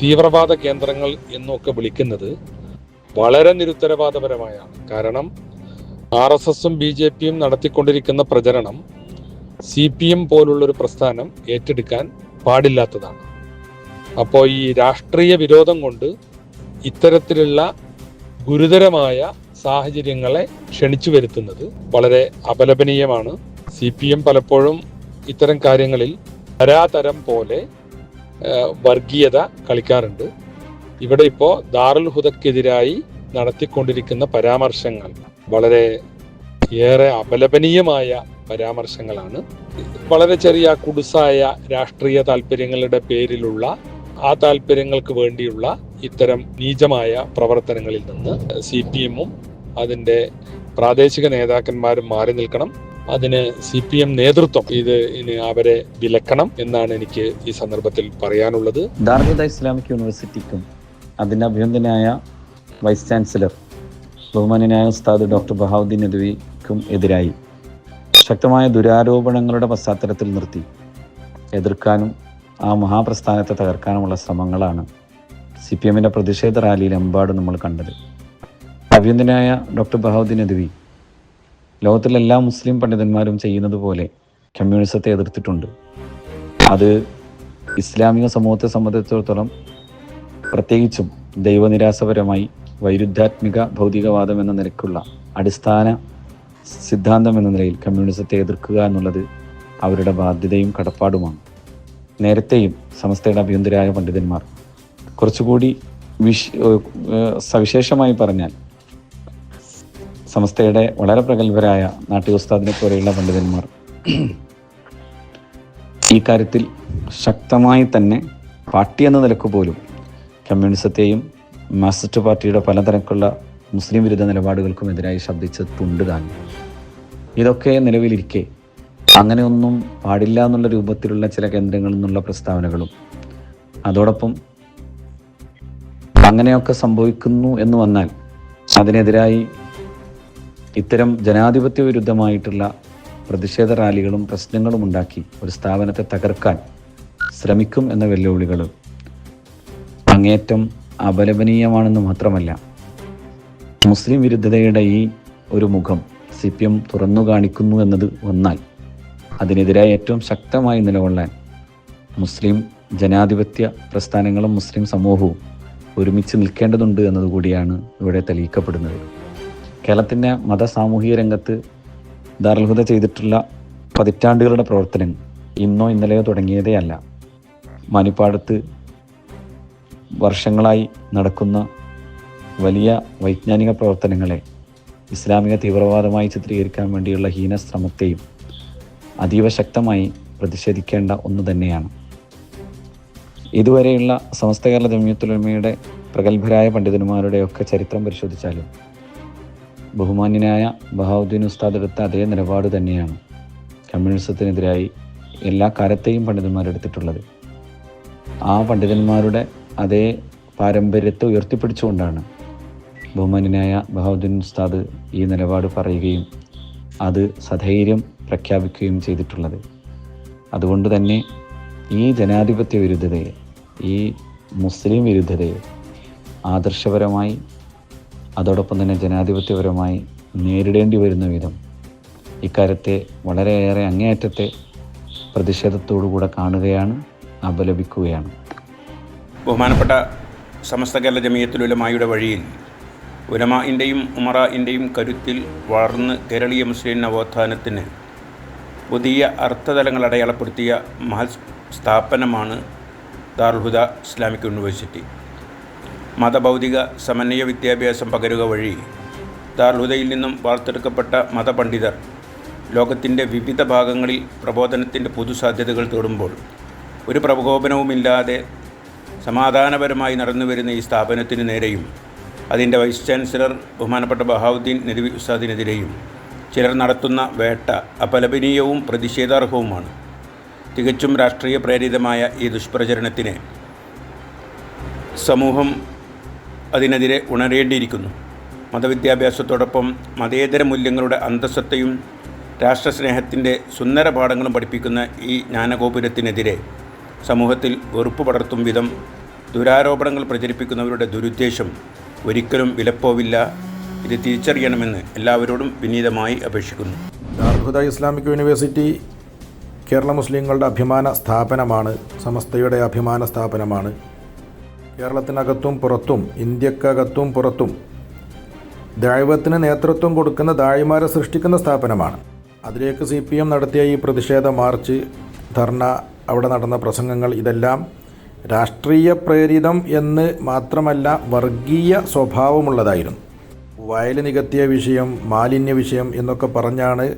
തീവ്രവാദ കേന്ദ്രങ്ങൾ എന്നൊക്കെ വിളിക്കുന്നത് വളരെ നിരുത്തരവാദപരമായാണ്. കാരണം ആർ എസ് എസും ബി ജെ പിയും നടത്തിക്കൊണ്ടിരിക്കുന്ന പ്രചരണം സി പി എം പോലുള്ളൊരു പ്രസ്ഥാനം ഏറ്റെടുക്കാൻ പാടില്ലാത്തതാണ്. അപ്പോൾ ഈ രാഷ്ട്രീയ വിരോധം കൊണ്ട് ഇത്തരത്തിലുള്ള ഗുരുതരമായ സാഹചര്യങ്ങളെ ക്ഷണിച്ചു വരുത്തുന്നത് വളരെ അപലപനീയമാണ്. സി പി എം പലപ്പോഴും ഇത്തരം കാര്യങ്ങളിൽ തരാതരം പോലെ വർഗീയത കളിക്കാറുണ്ട്. ഇവിടെ ഇപ്പോൾ ദാറുൽ ഹുദക്കെതിരായി നടത്തിക്കൊണ്ടിരിക്കുന്ന പരാമർശങ്ങൾ വളരെ ഏറെ അപലപനീയമായ പരാമർശങ്ങളാണ്. വളരെ ചെറിയ കുടുസായ രാഷ്ട്രീയ താല്പര്യങ്ങളുടെ പേരിലുള്ള ആ താല്പര്യങ്ങൾക്ക് വേണ്ടിയുള്ള ഇത്തരം നീചമായ പ്രവർത്തനങ്ങളിൽ നിന്ന് സി പി എമ്മും അതിന്റെ പ്രാദേശിക നേതാക്കന്മാരും മാറി നിൽക്കണം. അതിന് സി പി എം നേതൃത്വം ഇത് ഇനി അവരെ വിലക്കണം എന്നാണ് എനിക്ക് ഈ സന്ദർഭത്തിൽ പറയാനുള്ളത്. ദാർഹുദ ഇസ്ലാമിക് യൂണിവേഴ്സിറ്റിക്കും അതിന്റെ അഭിനന്ദനായ വൈസ് ചാൻസലർ ബഹുമാനായ ഉസ്താദ് ഡോക്ടർ ബഹാവുദ്ദീൻ നദ്വിക്കും എതിരായി ശക്തമായ ദുരാരോപണങ്ങളുടെ പശ്ചാത്തലത്തിൽ നിർത്തി. എതിർക്കാനും ആ മഹാപ്രസ്ഥാനത്തെ തകർക്കാനുമുള്ള ശ്രമങ്ങളാണ് സി പി എമ്മിന്റെ പ്രതിഷേധ റാലിയിലെമ്പാടും നമ്മൾ കണ്ടത്. അഭ്യന്തനായ ഡോക്ടർ ബഹാവുദ്ദീൻ നദ്വി ലോകത്തിലെ എല്ലാ മുസ്ലിം പണ്ഡിതന്മാരും ചെയ്യുന്നത് പോലെ കമ്മ്യൂണിസത്തെ എതിർത്തിട്ടുണ്ട്. അത് ഇസ്ലാമിക സമൂഹത്തെ സംബന്ധിച്ചിടത്തോളം പ്രത്യേകിച്ചും ദൈവനിരാശപരമായി വൈരുദ്ധ്യാത്മിക ഭൗതികവാദം എന്ന നിലയ്ക്കുള്ള അടിസ്ഥാന സിദ്ധാന്തം എന്ന നിലയിൽ കമ്മ്യൂണിസത്തെ എതിർക്കുക എന്നുള്ളത് അവരുടെ ബാധ്യതയും കടപ്പാടുമാണ്. നേരത്തെയും സമസ്തയുടെ അഭ്യന്തരായ പണ്ഡിതന്മാർ കുറച്ചുകൂടി വിശ് സവിശേഷമായി പറഞ്ഞാൽ സമസ്തയുടെ വളരെ പ്രഗത്ഭരായ നാട്ടി ഉസ്താദിനെ പോലെയുള്ള പണ്ഡിതന്മാർ. ഈ കാര്യത്തിൽ ശക്തമായി തന്നെ പാർട്ടി എന്ന നിലയ്ക്ക് പോലും കമ്മ്യൂണിസത്തെയും മാർസിസ്റ്റ് പാർട്ടിയുടെ പലതരക്കുള്ള മുസ്ലിം വിരുദ്ധ നിലപാടുകൾക്കും എതിരായി ശബ്ദിച്ചിട്ടുണ്ട് താൻ. ഇതൊക്കെ നിലവിലിരിക്കെ അങ്ങനെയൊന്നും പാടില്ല എന്നുള്ള രൂപത്തിലുള്ള ചില കേന്ദ്രങ്ങളിൽ നിന്നുള്ള പ്രസ്താവനകളും അതോടൊപ്പം അങ്ങനെയൊക്കെ സംഭവിക്കുന്നു എന്ന് വന്നാൽ അതിനെതിരായി ഇത്തരം ജനാധിപത്യ വിരുദ്ധമായിട്ടുള്ള പ്രതിഷേധ റാലികളും പ്രശ്നങ്ങളും ഉണ്ടാക്കി ഒരു സ്ഥാപനത്തെ തകർക്കാൻ ശ്രമിക്കും എന്ന വെല്ലുവിളികൾ അങ്ങേറ്റം അപലപനീയമാണെന്ന് മാത്രമല്ല മുസ്ലിം വിരുദ്ധതയുടെ ഈ ഒരു മുഖം സി പി എം തുറന്നു കാണിക്കുന്നു എന്നത് വന്നാൽ അതിനെതിരായി ഏറ്റവും ശക്തമായി നിലകൊള്ളാൻ മുസ്ലിം ജനാധിപത്യ പ്രസ്ഥാനങ്ങളും മുസ്ലിം സമൂഹവും ഒരുമിച്ച് നിൽക്കേണ്ടതുണ്ട് എന്നതുകൂടിയാണ് ഇവിടെ തെളിയിക്കപ്പെടുന്നത്. കേരളത്തിന്റെ മത സാമൂഹിക രംഗത്ത് ദാർഹുത ചെയ്തിട്ടുള്ള പതിറ്റാണ്ടുകളുടെ പ്രവർത്തനം ഇന്നോ ഇന്നലെയോ തുടങ്ങിയതേ അല്ല. മാനിപ്പാടത്ത് വർഷങ്ങളായി നടക്കുന്ന വലിയ വൈജ്ഞാനിക പ്രവർത്തനങ്ങളെ ഇസ്ലാമിക തീവ്രവാദമായി ചിത്രീകരിക്കാൻ വേണ്ടിയുള്ള ഹീനശ്രമത്തെയും അതീവ ശക്തമായി പ്രതിഷേധിക്കേണ്ട ഒന്ന് തന്നെയാണ്. ഇതുവരെയുള്ള സമസ്ത കേരള ജമിയത്തുലമയുടെ പ്രഗത്ഭരായ പണ്ഡിതന്മാരുടെയൊക്കെ ചരിത്രം പരിശോധിച്ചാലും ബഹുമാന്യനായ ബഹാവുദ്ദീൻ ഉസ്താദ് എടുത്ത അതേ നിലപാട് തന്നെയാണ് കമ്മ്യൂണിസത്തിനെതിരായി എല്ലാ കാലത്തെയും പണ്ഡിതന്മാരെടുത്തിട്ടുള്ളത് ആ പണ്ഡിതന്മാരുടെ അതേ പാരമ്പര്യത്തെ ഉയർത്തിപ്പിടിച്ചുകൊണ്ടാണ് ബഹുമാന്യനായ ബഹാവുദ്ദീൻ ഉസ്താദ് ഈ നിലപാട് പറയുകയും അത് സധൈര്യം പ്രഖ്യാപിക്കുകയും ചെയ്തിട്ടുള്ളത്. അതുകൊണ്ട് തന്നെ ഈ ജനാധിപത്യ വിരുദ്ധതയെ ഈ മുസ്ലിം വിരുദ്ധതയെ ആദർശപരമായി അതോടൊപ്പം തന്നെ ജനാധിപത്യപരമായി നേരിടേണ്ടി വരുന്ന വിധം ഇക്കാര്യത്തെ വളരെയേറെ അങ്ങേയറ്റത്തെ പ്രതിഷേധത്തോടുകൂടെ കാണുകയാണ് അപലപിക്കുകയാണ്. ബഹുമാനപ്പെട്ട സമസ്ത കേരള ജമിയത്തുലുലമായുടെ വഴിയിൽ ഉലമാഇന്റെയും ഉമറാഇന്റെയും കരുത്തിൽ വളർന്ന് കേരളീയ മുസ്ലിം നവോത്ഥാനത്തിന് പുതിയ അർത്ഥതലങ്ങൾ അടയാളപ്പെടുത്തിയ മഹൽ സ്ഥാപനമാണ് ദാർഹുദ ഇസ്ലാമിക് യൂണിവേഴ്സിറ്റി. മതഭൗതിക സമന്വയ വിദ്യാഭ്യാസം പകരുക വഴി ദാർഹുദയിൽ നിന്നും വാർത്തെടുക്കപ്പെട്ട മതപണ്ഡിതർ ലോകത്തിന്റെ വിവിധ ഭാഗങ്ങളിൽ പ്രബോധനത്തിന്റെ പുതുസാധ്യതകൾ തേടുമ്പോൾ ഒരു പ്രകോപനവുമില്ലാതെ സമാധാനപരമായി നടന്നുവരുന്ന ഈ സ്ഥാപനത്തിന് നേരെയും അതിന്റെ വൈസ് ചാൻസലർ ബഹുമാനപ്പെട്ട ബഹാവുദ്ദീൻ നദവി ഉസ്താദിനെതിരെയും ചിലർ നടത്തുന്ന വേട്ട അപലപനീയവും പ്രതിഷേധാർഹവുമാണ്. തികച്ചും രാഷ്ട്രീയ പ്രേരിതമായ ഈ ദുഷ്പ്രചരണത്തിന് സമൂഹം അതിനെതിരെ ഉണരേണ്ടിയിരിക്കുന്നു. മതവിദ്യാഭ്യാസത്തോടൊപ്പം മതേതര മൂല്യങ്ങളുടെ അന്തസ്സത്തെയും രാഷ്ട്രസ്നേഹത്തിന്റെ സുന്ദര പാഠങ്ങളും പഠിപ്പിക്കുന്ന ഈ ജ്ഞാനഗോപുരത്തിനെതിരെ സമൂഹത്തിൽ വെറുപ്പ് പടർത്തും വിധം ദുരാരോപണങ്ങൾ പ്രചരിപ്പിക്കുന്നവരുടെ ദുരുദ്ദേശം ഒരിക്കലും വിലപ്പോവില്ല. ഇത് തിരിച്ചറിയണമെന്ന് എല്ലാവരോടും വിനീതമായി അപേക്ഷിക്കുന്നു. ദാർഹുദ ഇസ്ലാമിക് യൂണിവേഴ്സിറ്റി കേരള മുസ്ലിങ്ങളുടെ അഭിമാന സ്ഥാപനമാണ് സമസ്തയുടെ അഭിമാന സ്ഥാപനമാണ്. കേരളത്തിനകത്തും പുറത്തും ഇന്ത്യക്കകത്തും പുറത്തും ദൈവത്തിന് നേതൃത്വം കൊടുക്കുന്ന ദാഴിമാരെ സൃഷ്ടിക്കുന്ന സ്ഥാപനമാണ്. അതിലേക്ക് സി പി എം നടത്തിയ ഈ പ്രതിഷേധ മാർച്ച് ധർണ അവിടെ നടന്ന പ്രസംഗങ്ങൾ ഇതെല്ലാം രാഷ്ട്രീയ പ്രേരിതം എന്ന് മാത്രമല്ല വർഗീയ സ്വഭാവമുള്ളതായിരുന്നു. വയൽ നികത്തിയ വിഷയം മാലിന്യ വിഷയം എന്നൊക്കെ പറഞ്ഞാണ്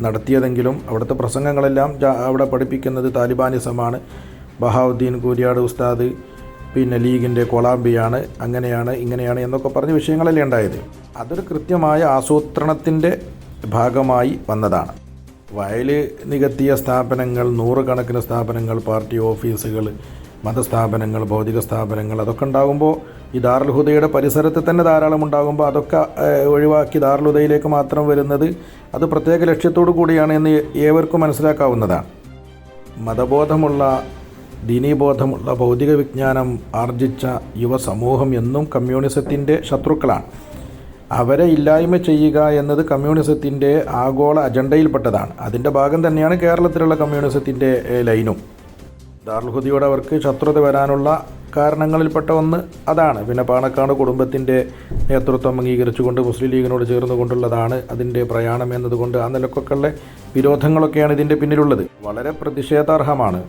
നടത്തിയതെങ്കിലും അവിടുത്തെ പ്രസംഗങ്ങളെല്ലാം അവിടെ പഠിപ്പിക്കുന്നത് താലിബാനിസമാണ്. ബഹാവുദ്ദീൻ കൂരിയാട് ഉസ്താദ് പിന്നെ ലീഗിന്റെ കൊളാമ്പിയാണ് അങ്ങനെയാണ് ഇങ്ങനെയാണ് എന്നൊക്കെ പറഞ്ഞ വിഷയങ്ങളല്ലേ ഉണ്ടായത്. അതൊരു കൃത്യമായ ആസൂത്രണത്തിന്റെ ഭാഗമായി വന്നതാണ്. വയൽ നികത്തിയ സ്ഥാപനങ്ങൾ നൂറുകണക്കിന് സ്ഥാപനങ്ങൾ പാർട്ടി ഓഫീസുകൾ മതസ്ഥാപനങ്ങൾ ഭൗതിക സ്ഥാപനങ്ങൾ അതൊക്കെ ഉണ്ടാകുമ്പോൾ ഈ ദാർലുഹുദയുടെ പരിസരത്ത് തന്നെ ധാരാളം ഉണ്ടാകുമ്പോൾ അതൊക്കെ ഒഴിവാക്കി ദാർലുദയിലേക്ക് മാത്രം വരുന്നത് അത് പ്രത്യേക ലക്ഷ്യത്തോടു കൂടിയാണ് എന്ന് ഏവർക്കും മനസ്സിലാക്കാവുന്നതാണ്. മതബോധമുള്ള ദീനീബോധമുള്ള ഭൗതിക വിജ്ഞാനം ആർജിച്ച യുവസമൂഹം എന്നും കമ്മ്യൂണിസത്തിന്റെ ശത്രുക്കളാണ്. അവരെ ഇല്ലായ്മ ചെയ്യുക എന്നത് കമ്മ്യൂണിസത്തിന്റെ ആഗോള അജണ്ടയിൽപ്പെട്ടതാണ്. അതിന്റെ ഭാഗം തന്നെയാണ് കേരളത്തിലുള്ള കമ്മ്യൂണിസത്തിന്റെ ലൈനും. ദാർൽഹുദിയോട് അവർക്ക് ശത്രുത വരാനുള്ള കാരണങ്ങളിൽപ്പെട്ട ഒന്ന് അതാണ്. പിന്നെ പാണക്കാട് കുടുംബത്തിന്റെ നേതൃത്വം അംഗീകരിച്ചുകൊണ്ട് മുസ്ലിം ലീഗിനോട് ചേർന്നുകൊണ്ടുള്ളതാണ് അതിന്റെ പ്രയാണം എന്നതുകൊണ്ട് ആ നിലക്കൊക്കെയുള്ള വിരോധങ്ങളൊക്കെയാണ് ഇതിന്റെ പിന്നിലുള്ളത്. വളരെ പ്രതിഷേധാർഹമാണ്.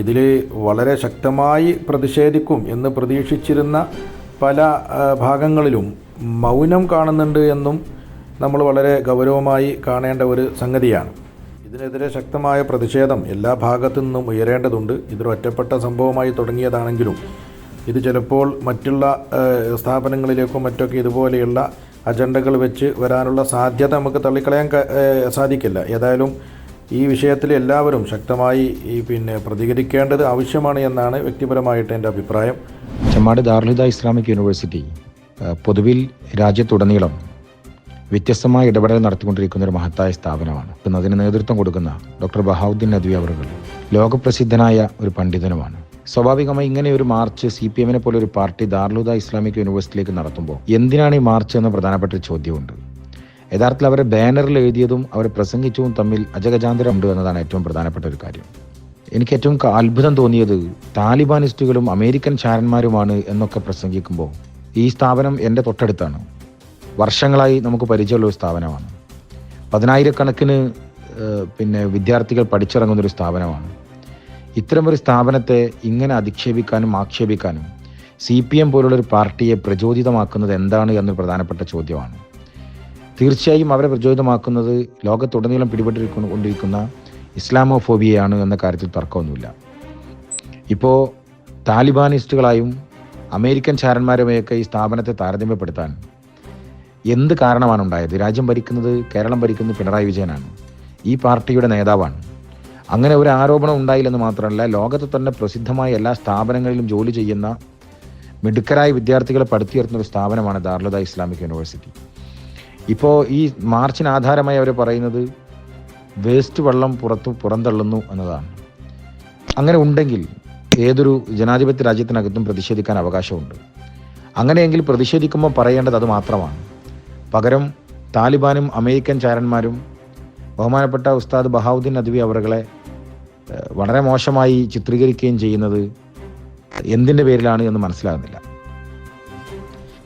ഇതിൽ വളരെ ശക്തമായി പ്രതിഷേധിക്കും എന്ന് പ്രതീക്ഷിച്ചിരുന്ന പല ഭാഗങ്ങളിലും മൗനം കാണുന്നുണ്ട് എന്നും നമ്മൾ വളരെ ഗൗരവമായി കാണേണ്ട ഒരു സംഗതിയാണ്. ഇതിനെതിരെ ശക്തമായ പ്രതിഷേധം എല്ലാ ഭാഗത്തു നിന്നും ഉയരേണ്ടതുണ്ട്. ഇതൊരു ഒറ്റപ്പെട്ട സംഭവമായി തുടങ്ങിയതാണെങ്കിലും ഇത് ചിലപ്പോൾ മറ്റുള്ള സ്ഥാപനങ്ങളിലേക്കും മറ്റൊക്കെ ഇതുപോലെയുള്ള അജണ്ടകൾ വെച്ച് വരാനുള്ള സാധ്യത നമുക്ക് തള്ളിക്കളയാൻ സാധിക്കില്ല. ഏതായാലും ഈ വിഷയത്തിൽ എല്ലാവരും ശക്തമായി ഈ പിന്നെ പ്രതികരിക്കേണ്ടത് ആവശ്യമാണ് എന്നാണ് വ്യക്തിപരമായിട്ട് എന്റെ അഭിപ്രായം. ചെമ്മാട് ദാർലുദ ഇസ്ലാമിക് യൂണിവേഴ്സിറ്റി പൊതുവിൽ രാജ്യത്തുടനീളം വ്യത്യസ്തമായ ഇടപെടൽ നടത്തിക്കൊണ്ടിരിക്കുന്ന ഒരു മഹത്തായ സ്ഥാപനമാണ്. അതിന് നേതൃത്വം കൊടുക്കുന്ന ഡോക്ടർ ബഹാവുദ്ദീൻ നദ്വി അവറുകൾ ലോകപ്രസിദ്ധനായ ഒരു പണ്ഡിതനുമാണ്. സ്വാഭാവികമായി ഇങ്ങനെ ഒരു മാർച്ച് സി പി എമ്മിനെ പോലെ ഒരു പാർട്ടി ദാർലുദ ഇസ്ലാമിക് യൂണിവേഴ്സിറ്റിയിലേക്ക് നടത്തുമ്പോൾ എന്തിനാണ് ഈ മാർച്ച് എന്ന പ്രധാനപ്പെട്ട ചോദ്യമുണ്ട്? യഥാർത്ഥത്തിൽ അവരെ ബാനറിൽ എഴുതിയതും അവർ പ്രസംഗിച്ചതും തമ്മിൽ അജഗജാന്തരം ഉണ്ട് എന്നതാണ് ഏറ്റവും പ്രധാനപ്പെട്ട ഒരു കാര്യം. എനിക്ക് ഏറ്റവും അത്ഭുതം തോന്നിയത് താലിബാനിസ്റ്റുകളും അമേരിക്കൻ ചാരന്മാരുമാണ് എന്നൊക്കെ പ്രസംഗിക്കുമ്പോൾ ഈ സ്ഥാപനം എന്റെ തൊട്ടടുത്താണ്. വർഷങ്ങളായി നമുക്ക് പരിചയമുള്ള ഒരു സ്ഥാപനമാണ്. പതിനായിരക്കണക്കിന് പിന്നെ വിദ്യാർത്ഥികൾ പഠിച്ചിറങ്ങുന്നൊരു സ്ഥാപനമാണ്. ഇത്തരമൊരു സ്ഥാപനത്തെ ഇങ്ങനെ അധിക്ഷേപിക്കാനും ആക്ഷേപിക്കാനും സി പി എം പോലുള്ളൊരു പാർട്ടിയെ പ്രചോദിതമാക്കുന്നത് എന്താണ് എന്നൊരു പ്രധാനപ്പെട്ട ചോദ്യമാണ്. തീർച്ചയായും അവരെ പ്രചോദിതമാക്കുന്നത് ലോകത്തുടനീളം പിടിപെട്ടിരിക്കൊണ്ടിരിക്കുന്ന ഇസ്ലാമോഫോബിയയാണ് എന്ന കാര്യത്തിൽ തർക്കമൊന്നുമില്ല. ഇപ്പോൾ താലിബാനിസ്റ്റുകളായും അമേരിക്കൻ ചാരന്മാരുമായൊക്കെ ഈ സ്ഥാപനത്തെ താരതമ്യപ്പെടുത്താൻ എന്ത് കാരണമാണ് ഉണ്ടായത്? രാജ്യം ഭരിക്കുന്നത് കേരളം ഭരിക്കുന്നത് പിണറായി വിജയനാണ്. ഈ പാർട്ടിയുടെ നേതാവാണ്. അങ്ങനെ ഒരു ആരോപണം ഉണ്ടായില്ലെന്ന് മാത്രമല്ല ലോകത്ത് തന്നെ പ്രസിദ്ധമായ എല്ലാ സ്ഥാപനങ്ങളിലും ജോലി ചെയ്യുന്ന മിടുക്കരായ വിദ്യാർത്ഥികളെ പടുത്തുയർത്തുന്ന ഒരു സ്ഥാപനമാണ് ദാർലുദ ഇസ്ലാമിക് യൂണിവേഴ്സിറ്റി. ഇപ്പോൾ ഈ മാർച്ചിന് ആധാരമായി അവർ പറയുന്നത് വേസ്റ്റ് വെള്ളം പുറത്തു പുറന്തള്ളുന്നു എന്നതാണ്. അങ്ങനെ ഉണ്ടെങ്കിൽ ഏതൊരു ജനാധിപത്യ രാജ്യത്തിനകത്തും പ്രതിഷേധിക്കാൻ അവകാശമുണ്ട്. അങ്ങനെയെങ്കിൽ പ്രതിഷേധിക്കുമ്പോൾ പറയേണ്ടത് അത് മാത്രമാണ്. പകരം താലിബാനും അമേരിക്കൻ ചാരന്മാരും ബഹുമാനപ്പെട്ട ഉസ്താദ് ബഹാവുദ്ദീൻ നദ്വി അവറുകളെ വളരെ മോശമായി ചിത്രീകരിക്കുകയും ചെയ്യുന്നത് എന്തിന്റെ പേരിലാണ് എന്ന് മനസ്സിലാകുന്നില്ല.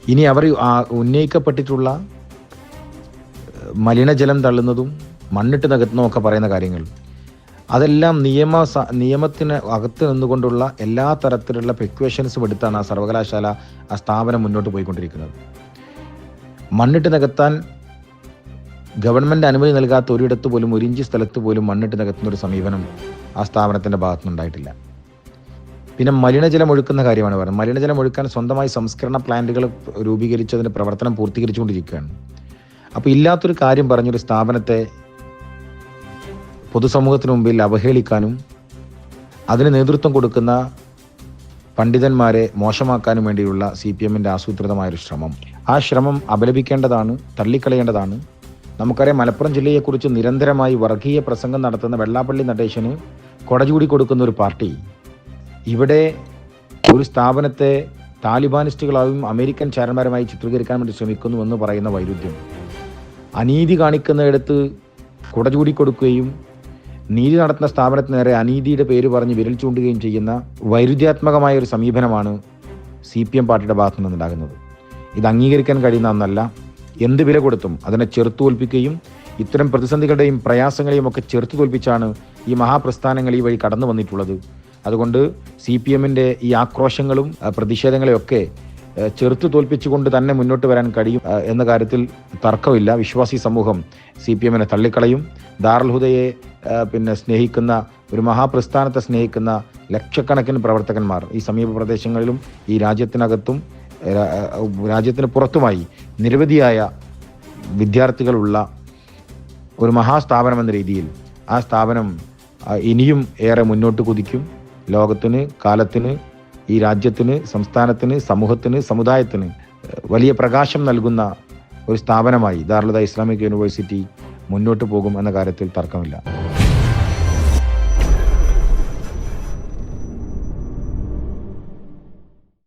ഇനി അവർ ഉന്നയിക്കപ്പെട്ടിട്ടുള്ള മലിനജലം തള്ളുന്നതും മണ്ണിട്ട് നികത്തുന്നതും ഒക്കെ പറയുന്ന കാര്യങ്ങൾ. അതെല്ലാം നിയമ നിയമത്തിന് അകത്ത് നിന്നുകൊണ്ടുള്ള എല്ലാ തരത്തിലുള്ള പ്രിക്വേഷൻസും എടുത്താണ് ആ സർവകലാശാല ആ സ്ഥാപനം മുന്നോട്ട് പോയിക്കൊണ്ടിരിക്കുന്നത്. മണ്ണിട്ട് നികത്താൻ ഗവൺമെന്റ് അനുമതി നൽകാത്ത ഒരിടത്ത് പോലും ഒരു ഇഞ്ച് സ്ഥലത്ത് പോലും മണ്ണിട്ട് നികത്തുന്ന ഒരു സമീപനം ആ സ്ഥാപനത്തിന്റെ ഭാഗത്തുനിന്നുണ്ടായിട്ടില്ല. പിന്നെ മലിനജലം ഒഴുക്കുന്ന കാര്യമാണ് പറയുന്നത്. മലിനജലം ഒഴുക്കാൻ സ്വന്തമായി സംസ്കരണ പ്ലാന്റുകൾ രൂപീകരിച്ചതിന്റെ പ്രവർത്തനം പൂർത്തീകരിച്ചുകൊണ്ടിരിക്കുകയാണ്. അപ്പോൾ ഇല്ലാത്തൊരു കാര്യം പറഞ്ഞൊരു സ്ഥാപനത്തെ പൊതുസമൂഹത്തിന് മുമ്പിൽ അവഹേളിക്കാനും അതിന് നേതൃത്വം കൊടുക്കുന്ന പണ്ഡിതന്മാരെ മോശമാക്കാനും വേണ്ടിയുള്ള സി പി എമ്മിന്റെ ആസൂത്രിതമായൊരു ശ്രമം. ആ ശ്രമം അപലപിക്കേണ്ടതാണ് തള്ളിക്കളയേണ്ടതാണ്. നമുക്കറിയാം മലപ്പുറം ജില്ലയെക്കുറിച്ച് നിരന്തരമായി വർഗീയ പ്രസംഗം നടത്തുന്ന വെള്ളാപ്പള്ളി നടേശന് കൊടചൂടി കൊടുക്കുന്ന ഒരു പാർട്ടി. ഇവിടെ ഒരു സ്ഥാപനത്തെ താലിബാനിസ്റ്റുകളായും അമേരിക്കൻ ചാരന്മാരുമായി ചിത്രീകരിക്കാൻ വേണ്ടി ശ്രമിക്കുന്നു എന്ന് പറയുന്ന വൈരുദ്ധ്യം. അനീതി കാണിക്കുന്നിടത്ത് കുടചൂടി കൊടുക്കുകയും നീതി നടത്തുന്ന സ്ഥാപനത്തിന് നേരെ അനീതിയുടെ പേര് പറഞ്ഞ് വിരൽ ചൂണ്ടുകയും ചെയ്യുന്ന വൈരുദ്ധ്യാത്മകമായ ഒരു സമീപനമാണ് സി പി എം പാർട്ടിയുടെ ഭാഗത്തു നിന്നുണ്ടാകുന്നത്. ഇത് അംഗീകരിക്കാൻ കഴിയുന്ന ഒന്നല്ല. എന്ത് വില കൊടുത്തും അതിനെ ചെറുത്തു തോൽപ്പിക്കുകയും ഇത്തരം പ്രതിസന്ധികളുടെയും പ്രയാസങ്ങളെയും ഒക്കെ ചെറുത്തു തോൽപ്പിച്ചാണ് ഈ മഹാപ്രസ്ഥാനങ്ങൾ ഈ വഴി കടന്നു വന്നിട്ടുള്ളത് അതുകൊണ്ട് സി പി എമ്മിന്റെ ഈ ആക്രോശങ്ങളും പ്രതിഷേധങ്ങളെയൊക്കെ ചെറുത്തു തോൽപ്പിച്ചുകൊണ്ട് തന്നെ മുന്നോട്ട് വരാൻ കഴിയും എന്ന കാര്യത്തിൽ തർക്കമില്ല. വിശ്വാസി സമൂഹം സി പി എമ്മിനെ തള്ളിക്കളയും. ദാറുൽഹുദയെ പിന്നെ സ്നേഹിക്കുന്ന ഒരു മഹാപ്രസ്ഥാനത്തെ സ്നേഹിക്കുന്ന ലക്ഷക്കണക്കിന് പ്രവർത്തകന്മാർ ഈ സമീപ പ്രദേശങ്ങളിലും ഈ രാജ്യത്തിനകത്തും രാജ്യത്തിന് പുറത്തുമായി നിരവധിയായ വിദ്യാർത്ഥികളുള്ള ഒരു മഹാസ്ഥാപനം എന്ന രീതിയിൽ ആ സ്ഥാപനം ഇനിയും ഏറെ മുന്നോട്ട് കുതിക്കും. ലോകത്തിന് കാലത്തിന് ഈ രാജ്യത്തിന് സംസ്ഥാനത്തിന് സമൂഹത്തിന് സമുദായത്തിന് വലിയ പ്രകാശം നൽകുന്ന ഒരു സ്ഥാപനമായി ദാറുലത ഇസ്ലാമിക് യൂണിവേഴ്സിറ്റി മുന്നോട്ട് പോകും എന്ന കാര്യത്തിൽ തർക്കമില്ല.